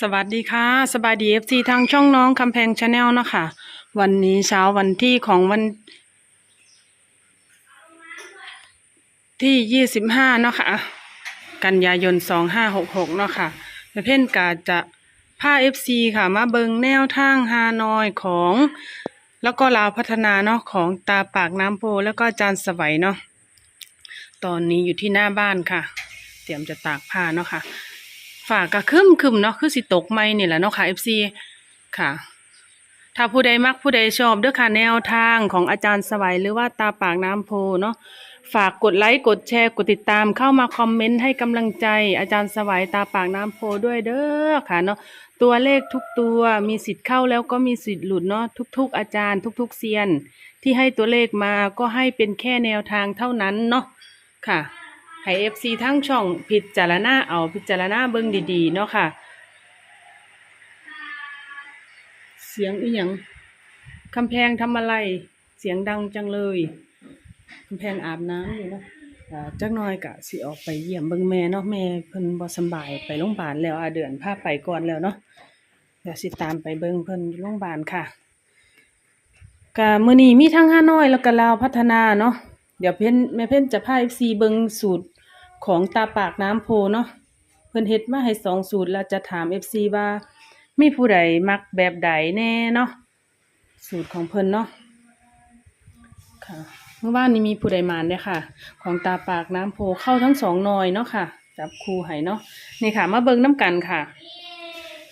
สวัสดีค่ะสบายดีเอฟซีทางช่องน้องคำแพงชาแนลนะคะ วันนี้เช้าวันที่ของวัน ที่ยี่สิบห้าเนาะค่ะกันยายนสองห้าหกหกเนาะค่ะเพ่นกาจะผ้าเอฟซีค่ะ มาเบิงแนวทางฮานอยของ แล้วก็ลาวพัฒนาเนาะของตาปากน้ำโพแล้วก็จานสวัยเนาะตอนนี้อยู่ที่หน้าบ้านค่ะ เตรียมจะตากผ้าเนาะค่ะ ฝากกะคึมคึมๆเนาะคือสิตกไม่นี่แหละเนาะค่ะ FC ค่ะ ถ้าผู้ใดมักผู้ใดชอบเด้อค่ะแนวทางของอาจารย์สวัยหรือว่าตาปากน้ำโพเนาะฝากกดไลค์กดแชร์กดติดตามเข้ามาคอมเมนต์ให้กำลังใจ อาจารย์สวัยตาปากน้ำโพด้วยเด้อค่ะเนาะตัวเลขทุกตัวมีสิทธิ์เข้าแล้วก็มีสิทธิ์หลุดเนาะทุก ๆ อาจารย์ ทุก ๆเซียน ที่ให้ตัวเลขมาก็ให้เป็นแค่แนวทางเท่านั้นเนาะค่ะ ให้เอฟซีทั้งช่องพิจารณาเอาพิจารณาเบิ่งดีๆ เนาะค่ะ เสียงอีหยังคำแพงทำอะไร เสียงดังจังเลยคำแพงอาบน้ำอยู่เนาะอ่าจักหน่อยกะสิออกไปเยี่ยมเบิ่งแม่เนาะแม่เพิ่นบ่สำบายไปโรงพยาบาลแล้วอาเดือนพาไปก่อนแล้วเนาะเดี๋ยวสิตามไปเบิ่งเพิ่นอยู่โรงพยาบาลค่ะกะมื้อนี้มีทั้งฮาน้อยแล้วก็ลาวพัฒนาเนาะ เดี๋ยวเพ่นแม่เพ่นจะพา FC เบิงสูตรของตาปากน้ำโพเนาะเพิ่นเฮ็ดมาให้สองสูตรแล้วจะถาม FC ว่ามีผู้ใดมักแบบใดแน่เนาะสูตรของเพิ่นเนาะค่ะเมื่อวานนี้มีผู้ใดมานเนี่ยค่ะ ของตาปากน้ำโพเข้าทั้งสองหน่อยเนาะค่ะ จับคู่ให้เนาะนี่ค่ะ มาเบิงน้ำกันค่ะ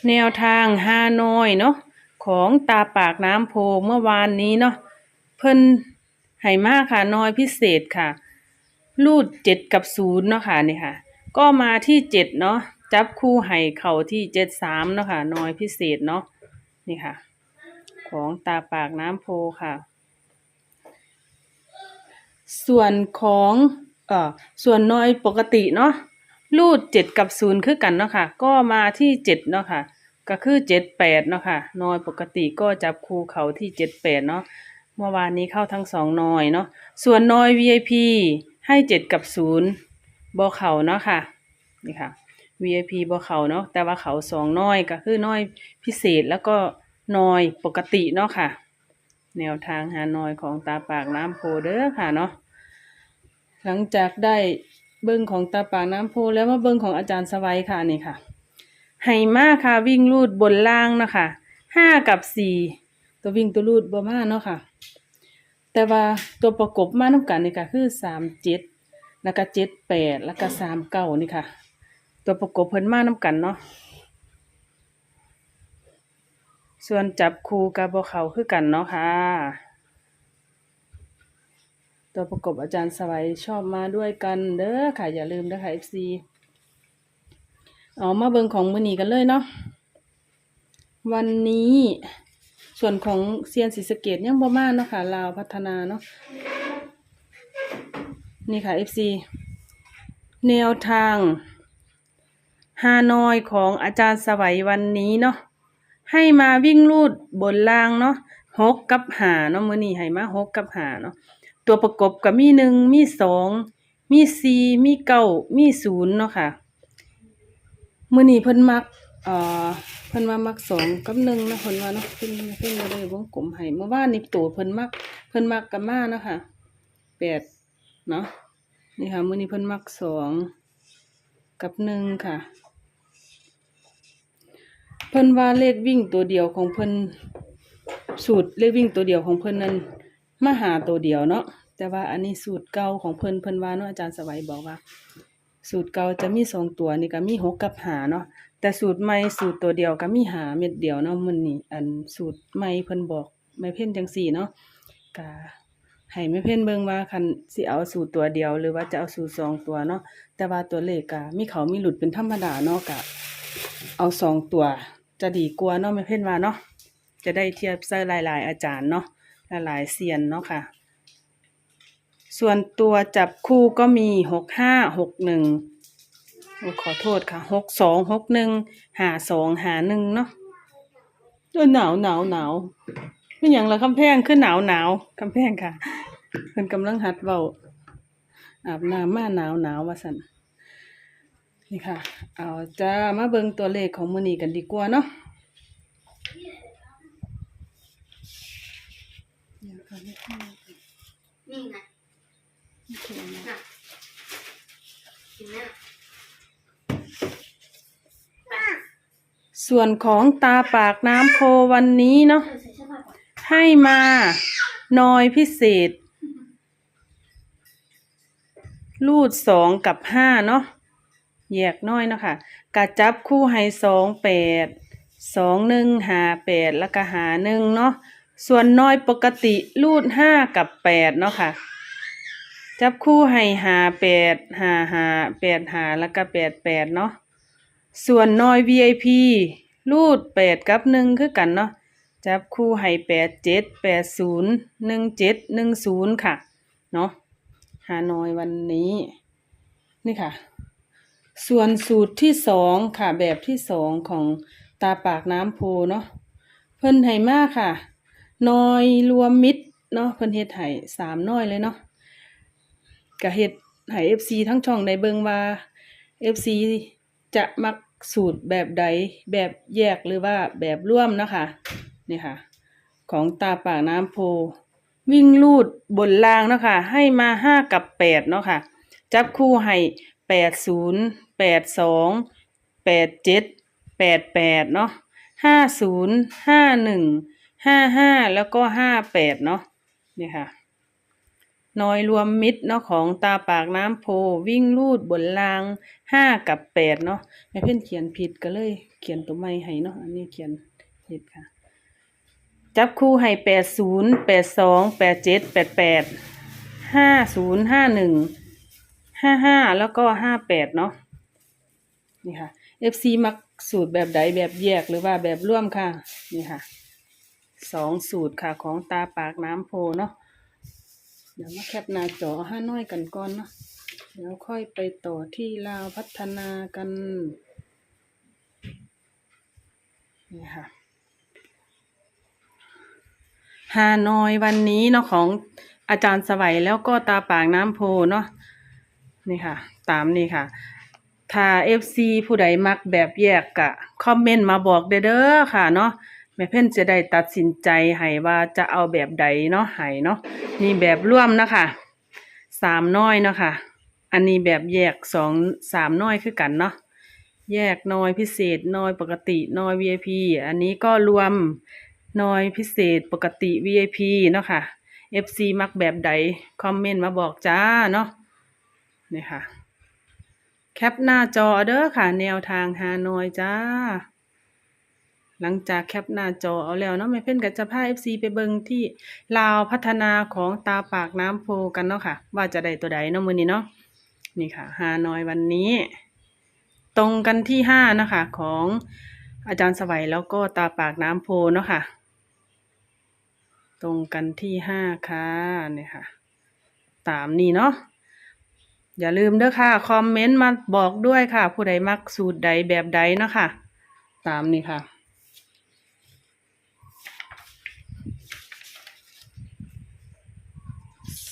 แนวทางฮานอยเนาะของตาปากน้ำโพเมื่อวานนี้เนาะเพิ่น ไหมากค่ะน้อยพิเศษค่ะ รูดเจ็ดกับศูนย์เนาะค่ะนี่ค่ะ ก็มาที่เจ็ดเนาะจับคู่ไห่เข่าที่เจ็ดสามเนาะค่ะน้อยพิเศษเนาะนี่ค่ะ ของตาปากน้ำโพค่ะ ส่วนของเอ่อส่วนน้อยปกติเนาะรูดเจ็ดกับศูนย์คือกันเนาะค่ะ ก็มาที่เจ็ดเนาะค่ะ ก็คือเจ็ดแปดเนาะค่ะน้อยปกติก็จับคู่เขาที่เจ็ดแปดเนาะ เมื่อวานนี้เข้าทั้งสองนอยเนาะส่วนนอย VIP ให้เจ็ดกับศูนย์บอเขาเนาะค่ะนี่ค่ะ VIP บอเขาเนาะแต่ว่าเขาสองนอยก็คือน้อยพิเศษแล้วก็นอยปกติเนาะค่ะ แนวทางหานอยของตาปากน้ำโพเด้อค่ะเนาะหลังจากได้เบิ้งของตาปากน้ำโพแล้วมาเบิ้งของอาจารย์สวัยค่ะนี่ค่ะไฮมาค่ะวิ่งลูดบนล่างนะคะห้ากับสี่ ตัววิ่งตัวลูดบ่มาเนาะค่ะ แต่ว่าตัวประกบมาน้ำกันนี่ค่ะคือสามเจ็ดแล้วก็เจ็ดแปดแล้วก็สามเก้านี่ค่ะ ตัวประกบเพิ่นมาน้ำกันเนาะส่วนจับคู่กับบ่เขาคือกันเนาะค่ะ ตัวประกบอาจารย์สวัยชอบมาด้วยกันเด้อค่ะอย่าลืมนะคะ FC เอามาเบิงของมื้อนีกันเลยเนาะวันนี้ ส่วนของเซียนศรีสะเกดยังบ่มาเนาะค่ะลาวพัฒนาเนาะนี่ค่ะ FC แนวทางฮานอยของอาจารย์สวัยวันนี้เนาะให้มาวิ่งลูดบนล่างเนาะหกกับหาเนาะมือนี้ให้มาหกกับหาเนาะตัวประกบก็มีหนึ่งมีสองมีสี่มีเก้ามีศูนย์เนาะค่ะมือนี้เพิ่นมักเอ่อ พิ่นว่ามักสองกับหนึ่งนะเพิ่นว่าเนาะเพิ่นเพิ่นบ่ได้วงกลมให้เมื่อวานนี้ตัวเพิ่นมักเพิ่นมักกับมาเนาะค่ะแปดเนาะนี่ค่ะมื้อนี้เพิ่นมักสองกับหนึ่งค่ะ เพิ่นว่าเลขวิ่งตัวเดียวของเพิ่นสูตรเลขวิ่งตัวเดียวของเพิ่นนั้นมาหาตัวเดียวเนาะแต่ว่าอันนี้สูตรเก่าของเพิ่นเพิ่นว่าเนาะอาจารย์สวัยบอกว่า สูตรเก่าจะมีสองตัวนี่ก็มีหกกับหาเนาะ แต่สูตรใหม่สูตรตัวเดียวก็มีหาเม็ดเดียวเนาะมันนี่อันสูตรใหม่เพิ่นบอกไม่เพ่นจังสี่เนาะก็ให้ไม่เพ่นเบิ่งว่าคันสิเอาสูตรตัวเดียว หรือว่าจะเอาสูตรสองตัวเนาะแต่ว่าตัวเลขก็มีเขามีหลุดเป็นธรรมดาเนาะก็เอาสองตัว จะดีกว่าเนาะไม่เพ่นว่าเนาะจะได้เทียบเส้หลาย ๆ อาจารย์เนาะหลายๆเซียนเนาะค่ะ ส่วนตัวจับคู่ก็มีหกห้าหกหนึ่ง ขอโทษค่ะหกสองหกหนึ่งหาสองหาหนึ่งเนาะเออหนาวหนาวหนาวไม่อย่างละคำแพงขึ้นหนาวหนาวคำแพงค่ะเพิ่นกำลังหัดเบาอาบน้ำมาหนาวหนาวว่าสันนี่ค่ะ เอาจะมาเบิ่งตัวเลขของมื้อนี้กันดีกว่าเนาะเดี๋ยวค่ะไม่ค่อยนี่ไงโอเคนะน่ะเห็นไหมน่ะ ส่วนของตาปากน้ำโพวันนี้เนาะให้มาน้อยพิเศษ รูดสองกับห้าเนาะแยกน้อยเนาะค่ะกะจับคู่ให้สองแปดสองหนึ่งหาแปดแล้วก็หาหนึ่งเนาะส่วนน้อยปกติรูดห้ากับแปดเนาะค่ะ จับคู่ให้หาแปดหาหาแปดหาแล้วก็แปดแปดเนาะ ส่วนน้อย VIP รูดแปดกับหนึ่งคือกันเนาะจับคู่ให้แปดเจ็ดแปดศูนย์หนึ่งเจ็ดหนึ่งศูนย์ค่ะ เนาะฮานอยวันนี้ นี่ค่ะ ส่วนสูตรที่สองค่ะ แบบที่สองของตาปากน้ำโพเนาะเพิ่นให้มากค่ะ น้อยรวมมิตรเนาะเพิ่นเฮ็ดให้สามน้อยเลยเนาะกะเฮ็ดให้ FC ทั้งช่องในเบิงว่า FC จะมัก สูตรแบบใดแบบแยกหรือว่าแบบร่วมนะคะนี่ค่ะ ของตาปากน้ำโพ วิ่งลูดบนรางนะคะ ให้มาห้ากับแปดเนาะค่ะ จับคู่ให้แปดศูนย์แปดสองแปดเจ็ดแปดแปดเนาะห้าศูนย์ห้าหนึ่งห้าห้าแล้วก็ห้าแปดเนาะนี่ค่ะ น้อยรวมมิตรเนาะของตาปากน้ำโพวิ่งลูดบนรางห้ากับแปดเนาะแม่เพื่อนเขียนผิดก็เลย เขียนตัวไม่ให้เนาะอันนี้เขียนผิดค่ะ จับคู่ให้แปดศูนย์แปดสองแปดเจ็ดแปดแปดห้าศูนย์ห้าหนึ่งห้าห้าแล้วก็ห้าแปดเนาะนี่ค่ะ FC มักสูตรแบบใดแบบแยกหรือว่าแบบร่วมค่ะ นี่ค่ะสองสูตรค่ะของตาปากน้ำโพเนาะ เดี๋ยวมาแคปหน้าจอห้าน้อยกันก่อนเนาะเดี๋ยวค่อยไปต่อที่ลาวพัฒนากันนี่ค่ะฮานอยวันนี้เนาะของอาจารย์สวัยแล้วก็ตาปากน้ำโพเนาะนี่ค่ะ ตามนี่ค่ะ ถ้า FC ผู้ใดมักแบบแยกกะ คอมเมนต์มาบอกเด้อค่ะเนาะ แม่เพ่นจะได้ตัดสินใจให้ว่าจะเอาแบบใดเนาะให้เนาะนี่แบบร่วมนะคะสามน้อยเนาะค่ะ อันนี้แบบแยกสองสามน้อยคือกันเนาะแยกน้อยพิเศษน้อยปกติน้อย VIP อันนี้ก็รวมน้อยพิเศษปกติ VIP เนาะค่ะ FC มักแบบใด คอมเมนต์มาบอกจ้าเนาะนี่ค่ะ แคปหน้าจอเด้อค่ะ แนวทางฮานอยจ้า หลังจากแคปหน้าจอเอาแล้วเนาะไม่เพ่นกับจะพา FC ไปเบิงที่ลาวพัฒนาของตาปากน้ำโพกันเนาะค่ะ ว่าจะได้ตัวใดเนาะมือนี้เนาะนี่ค่ะฮานอยวันนี้ ตรงกันที่ห้านะคะของอาจารย์สวัยแล้วก็ตาปากน้ำโพเนาะค่ะ ตรงกันที่ห้าค่ะเนี่ยค่ะ ตามนี้เนาะอย่าลืมเด้อค่ะ คอมเมนต์มาบอกด้วยค่ะ ผู้ใดมักสูตรใดแบบใดเนาะค่ะ ตามนี้ค่ะ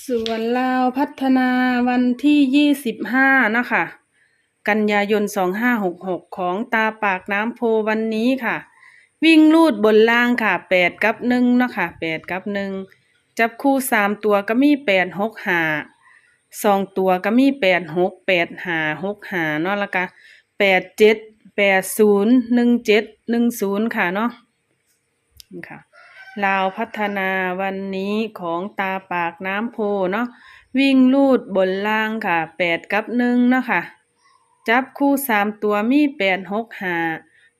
ส่วนลาวพัฒนาวันที่ยี่สิบห้านะคะ กันยายนสองห้าหกหกของตาปากน้ำโพวันนี้ค่ะ วิ่งลูดบนล่างค่ะแปดกับหนึ่งเนาะค่ะแปดกับหนึ่งจับคู่สามตัวก็มีแปดหกหาสองตัวก็มีแปดหกแปดหาหกหาเนาะล้วก็แปดเจ็ดแปดศูนย์หนึ่งเจ็ดหนึ่งศูนย์ค่ะเนาะค่ะ ลาวพัฒนาวันนี้ของตาปากน้ำโพเนาะวิ่งลูดบนล่างค่ะแปดกับหนึ่งเนาะค่ะ จับคู่สามตัวมีแปดหกหา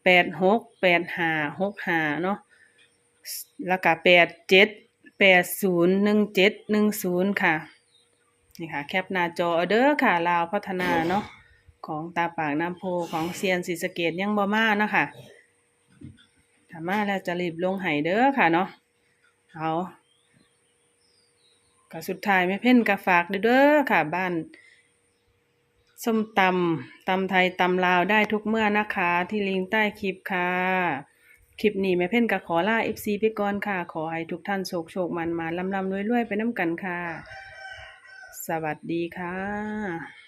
แปดหกแปดหาหกหาเนาะแล้วก็แปดเจ็ดแปดศูนย์หนึ่งเจ็ดหนึ่งศูนย์ค่ะนี่ค่ะ แคปหน้าจอเอเด้อค่ะลาวพัฒนาเนาะของตาปากน้ำโพของเซียนศรีสะเกดยังบ่มาเนาะค่ะ ถ้ามาแล้วจะรีบลงไห้เด้อค่ะเนาะเอาก็สุดท้ายไม่เพ่นกะฝากเด้อค่ะ บ้านส้มตำตำไทยตำลาวได้ทุกเมื่อนะคะ ที่ลิงก์ใต้คลิปค่ะ คลิปนี้แม่เพ่นก็ขอลา FC ไปก่อนค่ะ ขอให้ทุกท่านโชคโชคมันมาลำลำรวยรวยไปน้ำกันค่ะ สวัสดีค่ะ